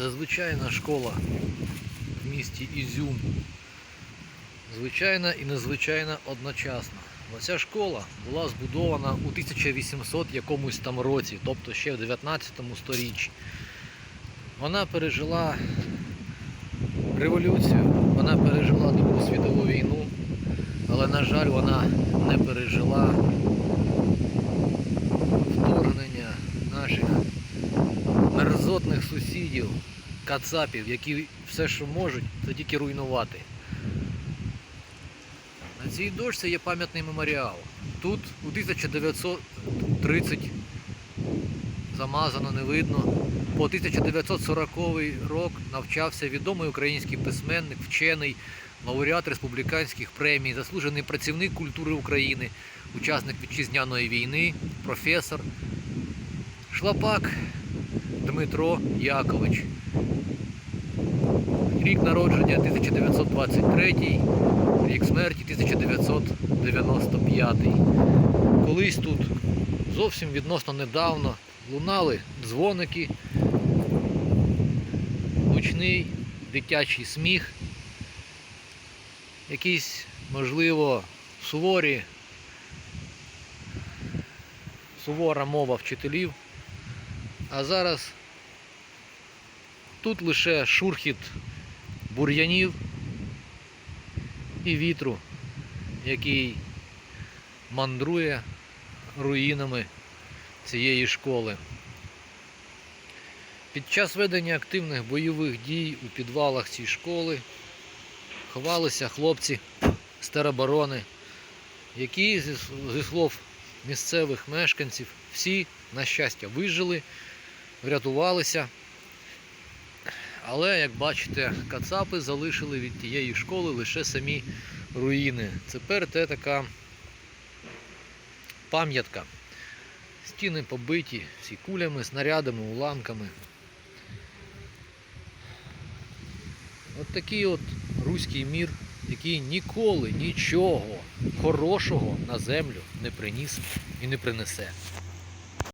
Це звичайна школа в місті Ізюм. Звичайна і незвичайна одночасно. Оця школа була збудована у 1800 якомусь там році, тобто ще в 19 сторіччі. Вона пережила революцію, вона пережила Другу світову війну, але, на жаль, вона не пережила мерзотних сусідів, кацапів, які все, що можуть, це тільки руйнувати. На цій дошці є пам'ятний меморіал. Тут у 1930 замазано, не видно. По 1940 рік навчався відомий український письменник, вчений, лауреат республіканських премій, заслужений працівник культури України, учасник вітчизняної війни, професор Шлапак Дмитро Якович. Рік народження 1923, рік смерті 1995. Колись тут зовсім відносно недавно лунали дзвоники, гучний дитячий сміх, якісь, можливо, суворі, сувора мова вчителів. А зараз тут лише шурхіт бур'янів і вітру, який мандрує руїнами цієї школи. Під час ведення активних бойових дій у підвалах цієї школи ховалися хлопці з тероборони, які, зі слов місцевих мешканців, всі, на щастя, вижили, врятувалися. Але, як бачите, кацапи залишили від тієї школи лише самі руїни. Тепер це така пам'ятка. Стіни побиті всі кулями, снарядами, уламками. От такий от руський мір, який ніколи нічого хорошого на землю не приніс і не принесе.